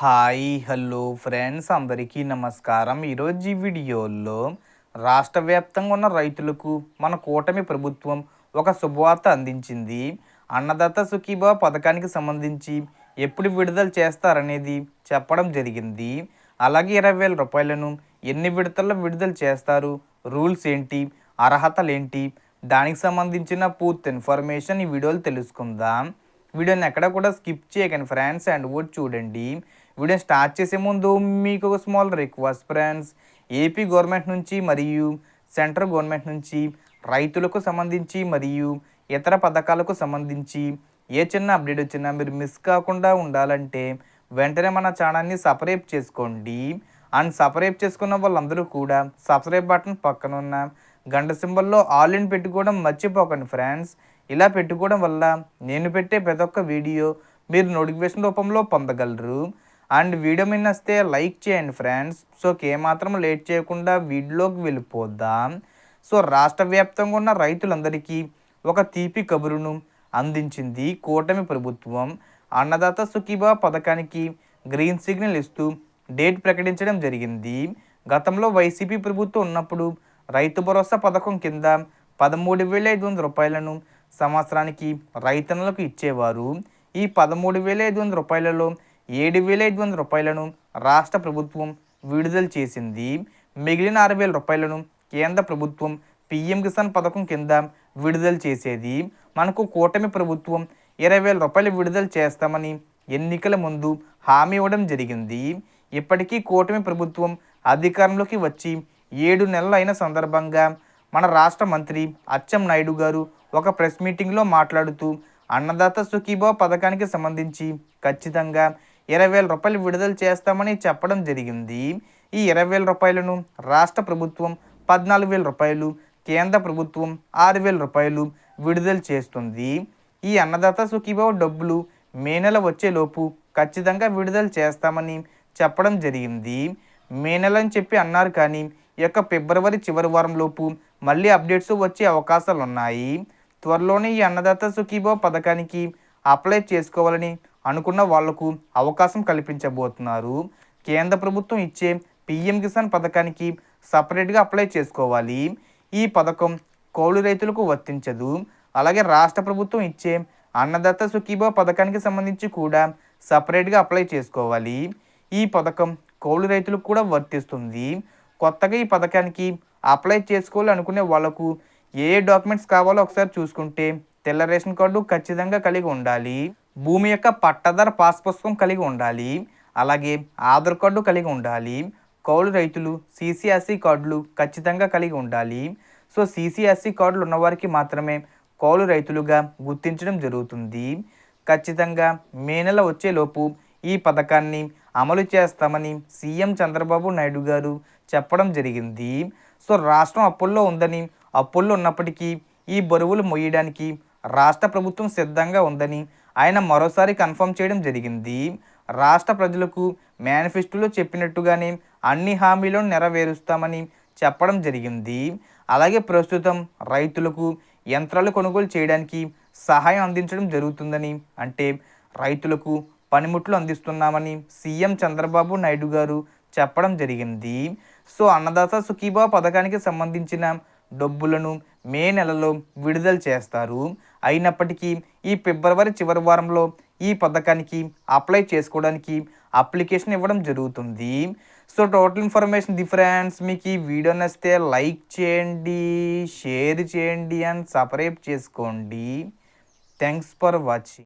Hi hello friends. అందరికీ నమస్కారం. ఈరోజు ఈ వీడియోలో రాష్ట్ర వ్యాప్తంగా ఉన్న రైతులకు మన కూటమి ప్రభుత్వం ఒక శుభవార్త అందించింది. అన్నదాత సుఖీభా పథకానికి సంబంధించి ఎప్పుడు విడుదల చేస్తారనేది చెప్పడం జరిగింది. అలాగే ఇరవై వేల రూపాయలను ఎన్ని విడతల్లో విడుదల చేస్తారు? రూల్స్ ఏంటి? అర్హతలు ఏంటి? దానికి సంబంధించిన పూర్తి ఇన్ఫర్మేషన్ ఈ వీడియోలో తెలుసుకుందాం. వీడియోని ఎక్కడ కూడా స్కిప్ చేయకండి ఫ్రెండ్స్. అండ్ కూడా చూడండి. వీడియో స్టార్ట్ చేసే ముందు మీకు ఒక small request friends AP government నుంచి మరియు సెంట్రల్ గవర్నమెంట్ నుంచి రైతులకు సంబంధించి మరియు ఇతర పథకాలకు సంబంధించి ఏ చిన్న అప్డేట్ వచ్చినా మీరు మిస్ కాకుండా ఉండాలంటే వెంటనే మన ఛానల్ని సపరేట్ చేసుకోండి. అండ్ సపరేట్ చేసుకున్న వాళ్ళందరూ కూడా సబ్స్క్రైబ్ బటన్ పక్కన ఉన్న గంట సింబల్లో ఆల్ ఇన్ పెట్టుకోవడం మర్చిపోకండి ఫ్రెండ్స్ ఇలా పెట్టుకోవడం వల్ల నేను పెట్టే ప్రతి ఒక్క వీడియో మీరు నోటిఫికేషన్ రూపంలో పొందగలరు. అండ్ వీడియో మీద వస్తే లైక్ చేయండి ఫ్రెండ్స్. సో ఏమాత్రం లేట్ చేయకుండా వీడియోలోకి వెళ్ళిపోద్దాం సో రాష్ట్ర వ్యాప్తంగా ఉన్న రైతులందరికీ ఒక తీపి కబురును అందించింది కూటమి ప్రభుత్వం. అన్నదాత సుఖీబా పథకానికి గ్రీన్ సిగ్నల్ ఇస్తూ డేట్ ప్రకటించడం జరిగింది. గతంలో వైసీపీ ప్రభుత్వం ఉన్నప్పుడు రైతు భరోసా పథకం కింద పదమూడు వేల ఐదు వందల రూపాయలను సంవత్సరానికి రైతన్నలకు ఇచ్చేవారు. ఈ పదమూడు వేల ఐదు వందల రూపాయలలో ఏడు వేల ఐదు వందల రూపాయలను రాష్ట్ర ప్రభుత్వం విడుదల చేసింది. మిగిలిన ఆరు వేల రూపాయలను కేంద్ర ప్రభుత్వం పిఎం కిసాన్ పథకం కింద విడుదల చేసేది. మనకు కూటమి ప్రభుత్వం ఇరవై వేల రూపాయలు విడుదల చేస్తామని ఎన్నికల ముందు హామీ ఇవ్వడం జరిగింది. ఇప్పటికీ కూటమి ప్రభుత్వం అధికారంలోకి వచ్చి ఏడు నెలలు అయిన సందర్భంగా మన రాష్ట్ర మంత్రి అచ్చెం నాయుడు గారు ఒక ప్రెస్ మీటింగ్లో మాట్లాడుతూ అన్నదాత సుఖీభావ పథకానికి సంబంధించి ఖచ్చితంగా ఇరవై వేల రూపాయలు విడుదల చేస్తామని చెప్పడం జరిగింది. ఈ ఇరవై వేల రూపాయలను రాష్ట్ర ప్రభుత్వం పద్నాలుగు వేల రూపాయలు కేంద్ర ప్రభుత్వం ఆరు వేల రూపాయలు విడుదల చేస్తుంది. ఈ అన్నదాత సుఖీభావ డబ్బులు మే నెల వచ్చేలోపు ఖచ్చితంగా విడుదల చేస్తామని చెప్పడం జరిగింది. మే నెల అని చెప్పి అన్నారు కానీ ఈ యొక్క ఫిబ్రవరి చివరి వారంలోపు మళ్ళీ అప్డేట్స్ వచ్చే అవకాశాలు ఉన్నాయి త్వరలోనే ఈ అన్నదాత సుఖీభావ పథకానికి అప్లై చేసుకోవాలని అనుకున్న వాళ్ళకు అవకాశం కల్పించబోతున్నారు. కేంద్ర ప్రభుత్వం ఇచ్చే పిఎం కిసాన్ పథకానికి సపరేట్గా అప్లై చేసుకోవాలి. ఈ పథకం కౌలు రైతులకు వర్తించదు. అలాగే రాష్ట్ర ప్రభుత్వం ఇచ్చే అన్నదాత సుఖీభావ పథకానికి సంబంధించి కూడా సపరేట్గా అప్లై చేసుకోవాలి. ఈ పథకం కౌలు రైతులకు కూడా వర్తిస్తుంది. కొత్తగా ఈ పథకానికి అప్లై చేసుకోవాలి అనుకునే వాళ్ళకు ఏ డాక్యుమెంట్స్ కావాలో ఒకసారి చూసుకుంటే తెల్ల రేషన్ కార్డు ఖచ్చితంగా కలిగి ఉండాలి. భూమి యొక్క పట్టదార పాస్ పుస్తకం కలిగి ఉండాలి. అలాగే ఆధార్ కార్డు కలిగి ఉండాలి. కౌలు రైతులు సిసిఎస్సి కార్డులు ఖచ్చితంగా కలిగి ఉండాలి. సో సిసిఎస్సి కార్డులు ఉన్నవారికి మాత్రమే కౌలు రైతులుగా గుర్తించడం జరుగుతుంది. ఖచ్చితంగా మే నెల వచ్చేలోపు ఈ పథకాన్ని అమలు చేస్తామని సీఎం చంద్రబాబు నాయుడు గారు చెప్పడం జరిగింది. సో రాష్ట్రం అప్పుల్లో ఉందని అప్పుల్లో ఉన్నప్పటికీ ఈ బరువులు మొయ్యడానికి రాష్ట్ర ప్రభుత్వం సిద్ధంగా ఉందని ఆయన మరోసారి కన్ఫర్మ్ చేయడం జరిగింది. రాష్ట్ర ప్రజలకు మేనిఫెస్టోలో చెప్పినట్టుగానే అన్ని హామీలను నెరవేరుస్తామని చెప్పడం జరిగింది. అలాగే ప్రస్తుతం రైతులకు యంత్రాలు కొనుగోలు చేయడానికి సహాయం అందించడం జరుగుతుందని అంటే రైతులకు పనిముట్లు అందిస్తున్నామని సీఎం చంద్రబాబు నాయుడు గారు చెప్పడం జరిగింది. సో అన్నదాత సుఖీభావ పథకానికి సంబంధించిన డబ్బులను మే నెలలో విడుదల చేస్తారు. అయినప్పటికీ ఈ ఫిబ్రవరి చివరి వారంలో ఈ పథకానికి అప్లై చేసుకోవడానికి అప్లికేషన్ ఇవ్వడం జరుగుతుంది. సో టోటల్ ఇన్ఫర్మేషన్ డిఫరెన్స్ మీకు ఈ వీడియో నచ్చితే లైక్ చేయండి షేర్ చేయండి అండ్ సబ్స్క్రైబ్ చేసుకోండి. Thanks for watching.